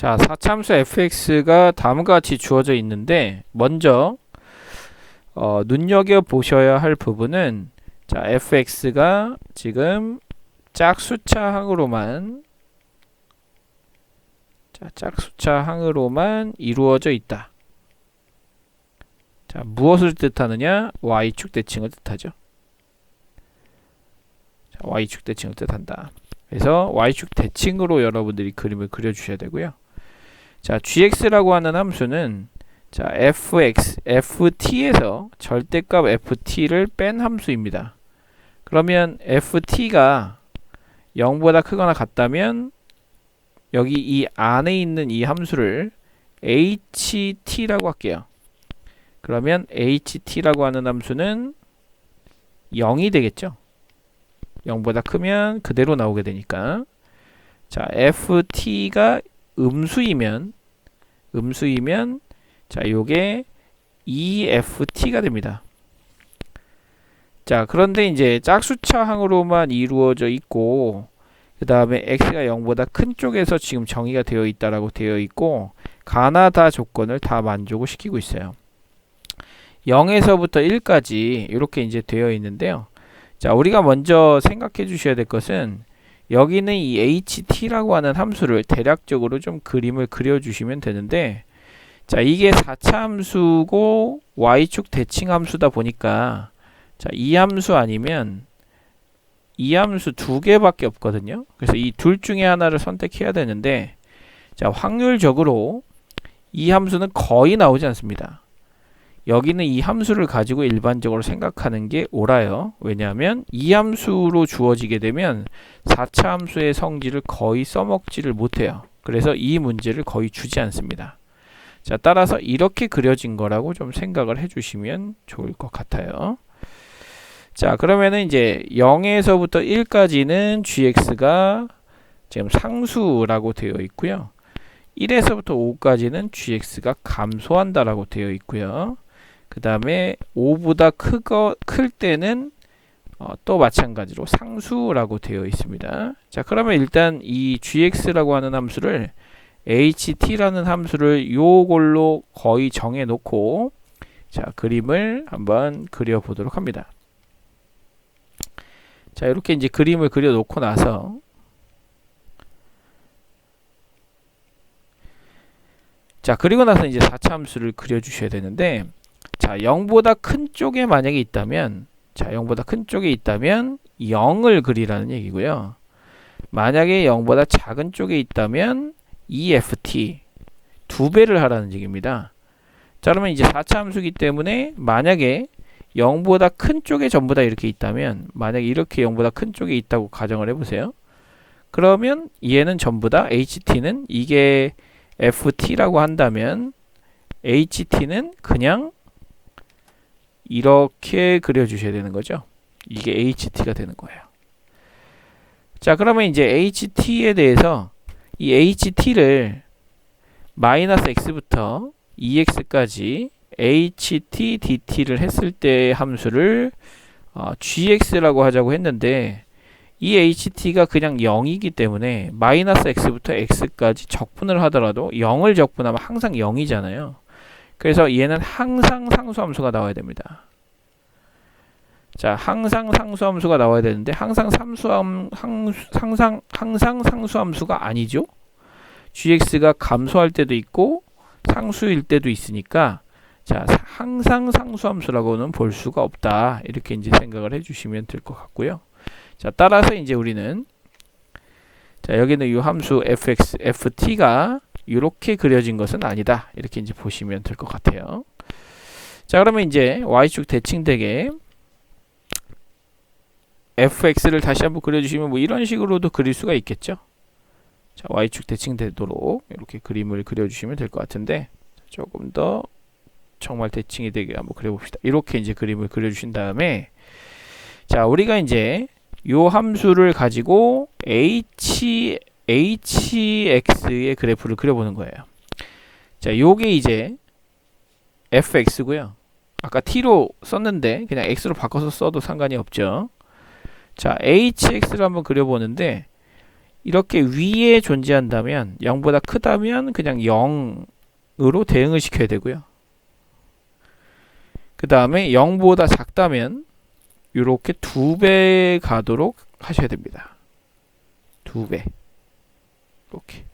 자, 4참수 fx가 다음과 같이 주어져 있는데 먼저 어, 눈여겨 보셔야 할 부분은 자, fx가 지금 짝수차 항으로만 자, 짝수차 항으로만 이루어져 있다. 자, 무엇을 뜻하느냐? y축 대칭을 뜻하죠. 자, y축 대칭을 뜻한다. 그래서 y축 대칭으로 여러분들이 그림을 그려 주셔야 되고요. 자, gx라고 하는 함수는 자, fx, ft에서 절대값 ft를 뺀 함수입니다. 그러면 ft가 0보다 크거나 같다면 여기 이 안에 있는 이 함수를 ht라고 할게요. 그러면 ht라고 하는 함수는 0이 되겠죠. 0보다 크면 그대로 나오게 되니까 자 ft가 음수이면 음수이면 자 요게 EFT가 됩니다. 자 그런데 이제 짝수차 항으로만 이루어져 있고 그 다음에 x가 0보다 큰 쪽에서 지금 정의가 되어 있다라고 되어 있고 가나다 조건을 다 만족을 시키고 있어요. 0에서부터 1까지 이렇게 이제 되어 있는데요. 자 우리가 먼저 생각해 주셔야 될 것은 여기는 이 ht라고 하는 함수를 대략적으로 좀 그림을 그려주시면 되는데 자 이게 4차 함수고 y축 대칭 함수다 보니까 자 이 함수 아니면 이 함수 두 개밖에 없거든요. 그래서 이 둘 중에 하나를 선택해야 되는데 자 확률적으로 이 함수는 거의 나오지 않습니다. 여기는 이 함수를 가지고 일반적으로 생각하는 게 옳아요. 왜냐하면 이 함수로 주어지게 되면 4차 함수의 성질을 거의 써먹지를 못해요. 그래서 이 문제를 거의 주지 않습니다. 자, 따라서 이렇게 그려진 거라고 좀 생각을 해주시면 좋을 것 같아요. 자, 그러면은 이제 0에서부터 1까지는 gx가 지금 상수라고 되어 있고요. 1에서부터 5까지는 gx가 감소한다라고 되어 있고요. 그 다음에 5보다 크거, 클 때는 어, 또 마찬가지로 상수라고 되어 있습니다. 자, 그러면 일단 이 gx라고 하는 함수를 ht라는 함수를 요걸로 거의 정해 놓고 자, 그림을 한번 그려 보도록 합니다. 자, 이렇게 이제 그림을 그려 놓고 나서 자, 그리고 나서 이제 4차 함수를 그려 주셔야 되는데 자, 0보다 큰 쪽에 만약에 있다면 자, 0보다 큰 쪽에 있다면 0을 그리라는 얘기고요. 만약에 0보다 작은 쪽에 있다면 EFT 두 배를 하라는 얘기입니다. 자, 그러면 이제 4차 함수기 때문에 만약에 0보다 큰 쪽에 전부 다 이렇게 있다면 만약에 이렇게 0보다 큰 쪽에 있다고 가정을 해 보세요. 그러면 얘는 전부 다 HT는 이게 FT라고 한다면 HT는 그냥 이렇게 그려주셔야 되는 거죠. 이게 HT가 되는 거예요. 자, 그러면 이제 HT에 대해서 이 HT를 마이너스 x부터 ex까지 ht dt를 했을 때 함수를 어, gx라고 하자고 했는데 이 ht가 그냥 0이기 때문에 마이너스 x부터 x까지 적분을 하더라도 0을 적분하면 항상 0이잖아요. 그래서 얘는 항상 상수함수가 나와야 됩니다. 자, 항상 상수함수가 나와야 되는데 항상 삼수함 항, 항상 항상 상수함수가 아니죠. gx가 감소할 때도 있고 상수일 때도 있으니까 자, 항상 상수함수라고는 볼 수가 없다. 이렇게 이제 생각을 해 주시면 될 것 같고요. 자, 따라서 이제 우리는 자, 여기는 이 함수 fx ft가 이렇게 그려진 것은 아니다. 이렇게 이제 보시면 될 것 같아요. 자, 그러면 이제 y축 대칭되게 fx를 다시 한번 그려주시면 뭐 이런 식으로도 그릴 수가 있겠죠. 자, y축 대칭되도록 이렇게 그림을 그려주시면 될 것 같은데 조금 더 정말 대칭이 되게 한번 그려봅시다. 이렇게 이제 그림을 그려주신 다음에 자, 우리가 이제 요 함수를 가지고 h hx의 그래프를 그려보는 거예요. 자, 요게 이제 fx고요. 아까 t로 썼는데 그냥 x로 바꿔서 써도 상관이 없죠. 자, hx를 한번 그려보는데 이렇게 위에 존재한다면 0보다 크다면 그냥 0으로 대응을 시켜야 되고요. 그 다음에 0보다 작다면 이렇게 두 배 가도록 하셔야 됩니다. 두 배. 이렇게.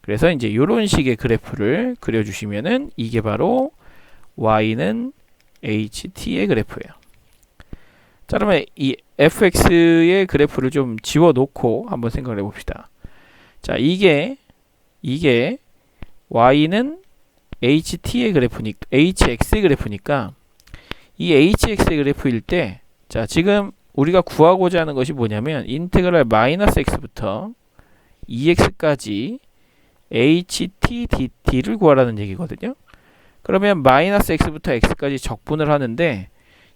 그래서 이제 이런 식의 그래프를 그려주시면은 이게 바로 y는 ht의 그래프예요. 자, 그러면 이 fx의 그래프를 좀 지워놓고 한번 생각을 해봅시다. 자, 이게 이게 y는 ht의 그래프니까 hx의 그래프니까 이 hx의 그래프일 때, 자, 지금 우리가 구하고자 하는 것이 뭐냐면 인테그랄 마이너스 x부터 2x까지 ht dt를 구하라는 얘기거든요. 그러면 마이너스 x부터 x까지 적분을 하는데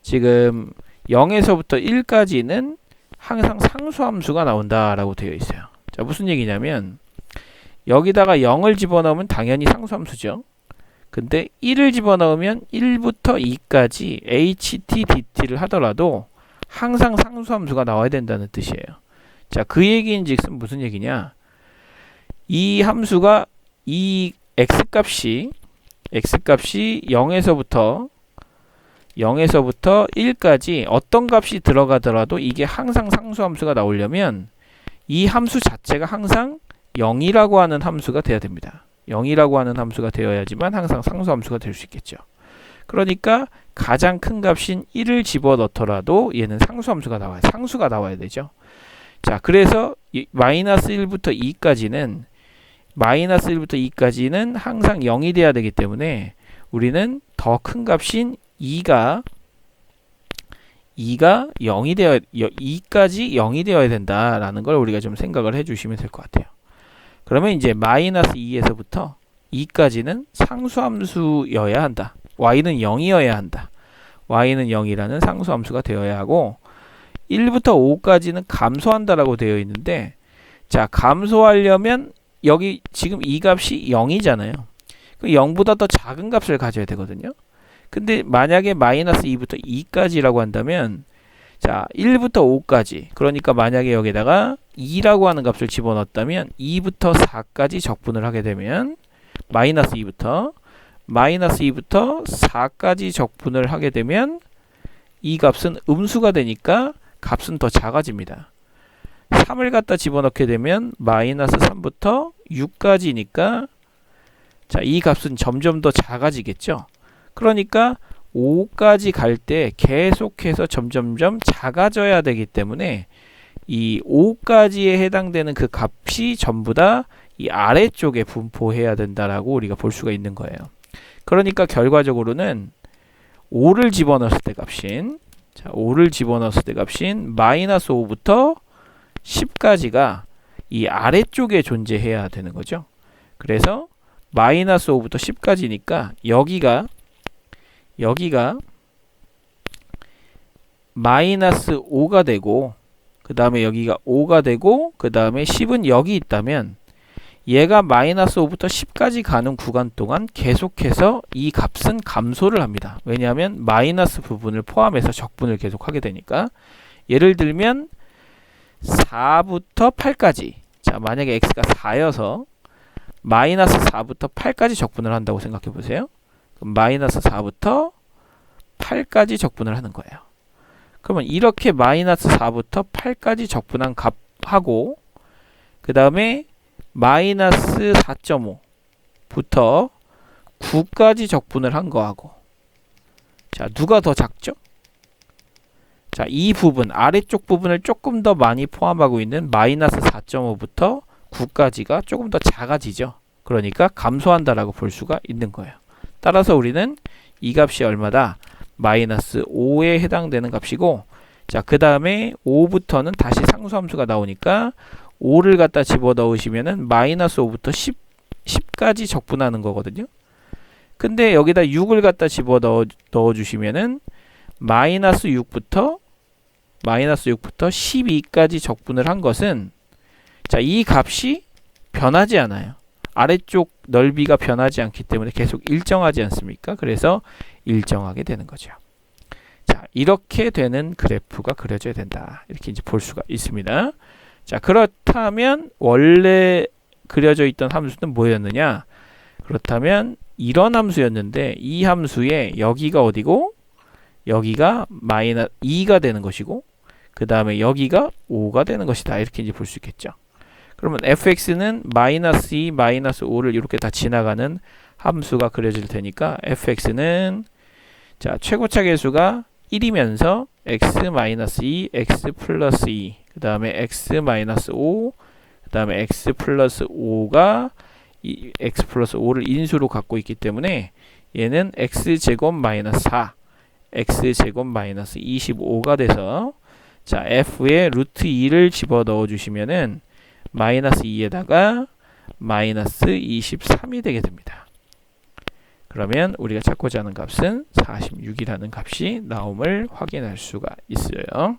지금 0에서부터 1까지는 항상 상수함수가 나온다라고 되어 있어요. 자, 무슨 얘기냐면 여기다가 0을 집어넣으면 당연히 상수함수죠. 근데 1을 집어넣으면 1부터 2까지 ht dt를 하더라도 항상 상수함수가 나와야 된다는 뜻이에요. 자, 그 얘기인즉슨 무슨 얘기냐? 이 함수가 이 x값이 x값이 0에서부터 0에서부터 1까지 어떤 값이 들어가더라도 이게 항상 상수함수가 나오려면 이 함수 자체가 항상 0이라고 하는 함수가 돼야 됩니다. 0이라고 하는 함수가 되어야지만 항상 상수함수가 될 수 있겠죠. 그러니까 가장 큰 값인 1을 집어넣더라도 얘는 상수함수가 나와요. 상수가 나와야 되죠. 자, 그래서 마이너스 1부터 2까지는 마이너스 1부터 2까지는 항상 0이 돼야 되기 때문에 우리는 더 큰 값인 2가 2가 0이 되어 2까지 0이 되어야 된다라는 걸 우리가 좀 생각을 해 주시면 될 것 같아요. 그러면 이제 마이너스 2에서부터 2까지는 상수함수여야 한다. y는 0이어야 한다. y는 0이라는 상수함수가 되어야 하고 1부터 5까지는 감소한다라고 되어 있는데 자, 감소하려면 여기 지금 이 값이 0이잖아요. 그 0보다 더 작은 값을 가져야 되거든요. 근데 만약에 마이너스 2부터 2까지라고 한다면 자 1부터 5까지 그러니까 만약에 여기다가 2라고 하는 값을 집어넣었다면 2부터 4까지 적분을 하게 되면 마이너스 2부터 마이너스 2부터 4까지 적분을 하게 되면 이 값은 음수가 되니까 값은 더 작아집니다. 3을 갖다 집어넣게 되면 마이너스 3부터 6까지니까 자, 이 값은 점점 더 작아지겠죠. 그러니까 5까지 갈 때 계속해서 점점점 작아져야 되기 때문에 이 5까지에 해당되는 그 값이 전부 다 이 아래쪽에 분포해야 된다라고 우리가 볼 수가 있는 거예요. 그러니까 결과적으로는 5를 집어넣었을 때 값인 자, 5를 집어넣었을 때 값인 마이너스 5부터 10까지가 이 아래쪽에 존재해야 되는 거죠. 그래서 마이너스 5부터 10까지니까 여기가 여기가 마이너스 5가 되고 그 다음에 여기가 5가 되고 그 다음에 10은 여기 있다면 얘가 마이너스 5부터 10까지 가는 구간 동안 계속해서 이 값은 감소를 합니다. 왜냐하면 마이너스 부분을 포함해서 적분을 계속하게 되니까 예를 들면 4부터 8까지 자 만약에 x가 4여서 마이너스 4부터 8까지 적분을 한다고 생각해 보세요. 마이너스 4부터 8까지 적분을 하는 거예요. 그러면 이렇게 마이너스 4부터 8까지 적분한 값하고 그 다음에 마이너스 4.5부터 9까지 적분을 한 거하고 자 누가 더 작죠? 자, 이 부분, 아래쪽 부분을 조금 더 많이 포함하고 있는 마이너스 4.5부터 9까지가 조금 더 작아지죠. 그러니까 감소한다라고 볼 수가 있는 거예요. 따라서 우리는 이 값이 얼마다? 마이너스 5에 해당되는 값이고 자, 그 다음에 5부터는 다시 상수함수가 나오니까 5를 갖다 집어넣으시면은 마이너스 5부터 10, 10까지 적분하는 거거든요. 근데 여기다 6을 갖다 집어넣어 넣어주시면은 마이너스 6부터 마이너스 6부터 12까지 적분을 한 것은 자, 이 값이 변하지 않아요. 아래쪽 넓이가 변하지 않기 때문에 계속 일정하지 않습니까? 그래서 일정하게 되는 거죠. 자, 이렇게 되는 그래프가 그려져야 된다. 이렇게 이제 볼 수가 있습니다. 자, 그렇다면 원래 그려져 있던 함수는 뭐였느냐? 그렇다면 이런 함수였는데 이 함수의 여기가 어디고 여기가 마이너 2가 되는 것이고 그 다음에 여기가 5가 되는 것이다. 이렇게 이제 볼 수 있겠죠. 그러면 fx는 마이너스 2, 마이너스 5를 이렇게 다 지나가는 함수가 그려질 테니까 fx는 자 최고차 계수가 1이면서 x 마이너스 2, x 플러스 2, 그 다음에 x 마이너스 5, 그 다음에 x 플러스 5가 이 x 플러스 5를 인수로 갖고 있기 때문에 얘는 x 제곱 마이너스 4, x 제곱 마이너스 25가 돼서 자 f에 루트 2를 집어 넣어 주시면은 마이너스 2에다가 마이너스 23이 되게 됩니다. 그러면 우리가 찾고자 하는 값은 46이라는 값이 나옴을 확인할 수가 있어요.